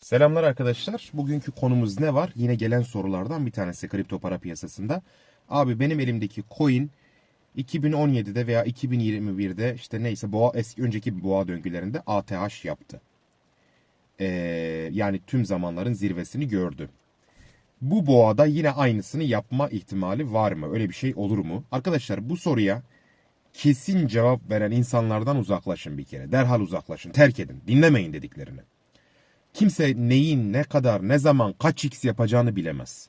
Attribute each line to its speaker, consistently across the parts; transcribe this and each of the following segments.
Speaker 1: Selamlar arkadaşlar. Bugünkü konumuz ne var? Yine gelen sorulardan bir tanesi kripto para piyasasında. Abi benim elimdeki coin 2017'de veya 2021'de işte neyse boğa eski önceki boğa döngülerinde ATH yaptı. Ee, yani tüm zamanların zirvesini gördü. Bu boğada yine aynısını yapma ihtimali var mı? Öyle bir şey olur mu? Arkadaşlar bu soruya kesin cevap veren insanlardan uzaklaşın bir kere. Derhal uzaklaşın. Terk edin. Dinlemeyin dediklerini. Kimse neyin, ne kadar, ne zaman, kaç x yapacağını bilemez.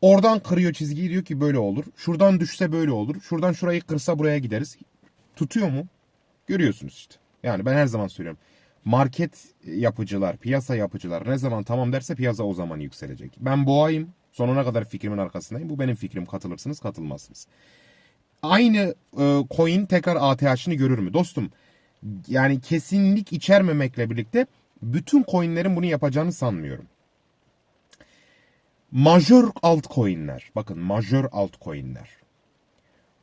Speaker 1: Oradan kırıyor çizgiyi diyor ki böyle olur. Şuradan düşse böyle olur. Şuradan şurayı kırsa buraya gideriz. Tutuyor mu? Görüyorsunuz işte. Yani ben her zaman söylüyorum. Market yapıcılar, piyasa yapıcılar ne zaman tamam derse piyasa o zaman yükselecek. Ben boğayım. Sonuna kadar fikrimin arkasındayım. Bu benim fikrim. Katılırsınız, katılmazsınız. Aynı e, coin tekrar ATH'ını görür mü? Dostum yani kesinlik içermemekle birlikte bütün coinlerin bunu yapacağını sanmıyorum. Majör altcoin'ler. Bakın majör altcoin'ler.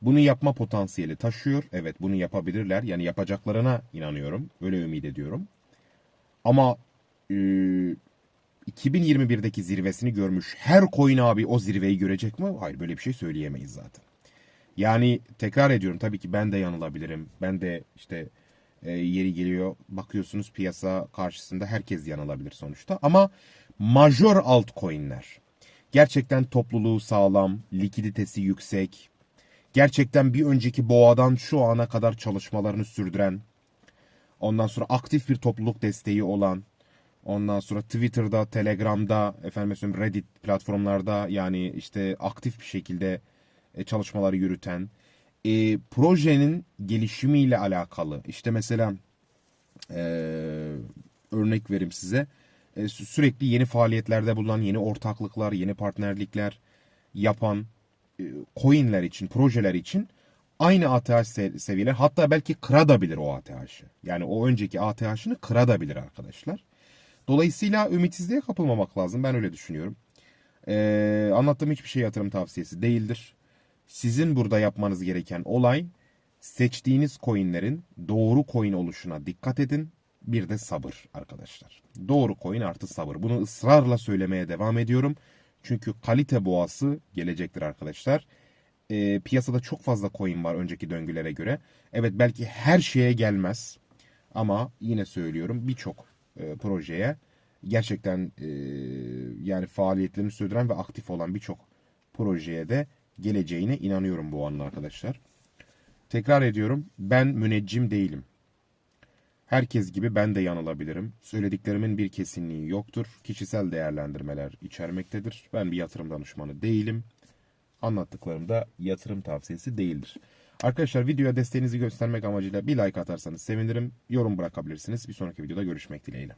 Speaker 1: Bunu yapma potansiyeli taşıyor. Evet bunu yapabilirler. Yani yapacaklarına inanıyorum. Öyle ümit ediyorum. Ama e, 2021'deki zirvesini görmüş her coin abi o zirveyi görecek mi? Hayır böyle bir şey söyleyemeyiz zaten. Yani tekrar ediyorum tabii ki ben de yanılabilirim. Ben de işte e, yeri geliyor bakıyorsunuz piyasa karşısında herkes yanılabilir sonuçta. Ama majör altcoin'ler gerçekten topluluğu sağlam, likiditesi yüksek, gerçekten bir önceki boğadan şu ana kadar çalışmalarını sürdüren, ondan sonra aktif bir topluluk desteği olan, ondan sonra Twitter'da, Telegram'da, efendim Reddit platformlarda yani işte aktif bir şekilde e, çalışmaları yürüten, e, projenin gelişimiyle alakalı işte mesela e, örnek vereyim size E, sü- sürekli yeni faaliyetlerde bulunan yeni ortaklıklar, yeni partnerlikler yapan e, coinler için, projeler için aynı ATH se- seviyeler hatta belki kırabilir o ATH'ı. Yani o önceki ATH'ını kırabilir arkadaşlar. Dolayısıyla ümitsizliğe kapılmamak lazım. Ben öyle düşünüyorum. Ee, anlattığım hiçbir şey yatırım tavsiyesi değildir. Sizin burada yapmanız gereken olay seçtiğiniz coinlerin doğru coin oluşuna dikkat edin. Bir de sabır arkadaşlar. Doğru coin artı sabır. Bunu ısrarla söylemeye devam ediyorum. Çünkü kalite boğası gelecektir arkadaşlar. Ee, piyasada çok fazla coin var önceki döngülere göre. Evet belki her şeye gelmez. Ama yine söylüyorum birçok e, projeye gerçekten e, yani faaliyetlerini sürdüren ve aktif olan birçok projeye de geleceğine inanıyorum bu anın arkadaşlar. Tekrar ediyorum ben müneccim değilim. Herkes gibi ben de yanılabilirim. Söylediklerimin bir kesinliği yoktur. Kişisel değerlendirmeler içermektedir. Ben bir yatırım danışmanı değilim. Anlattıklarım da yatırım tavsiyesi değildir. Arkadaşlar videoya desteğinizi göstermek amacıyla bir like atarsanız sevinirim. Yorum bırakabilirsiniz. Bir sonraki videoda görüşmek dileğiyle.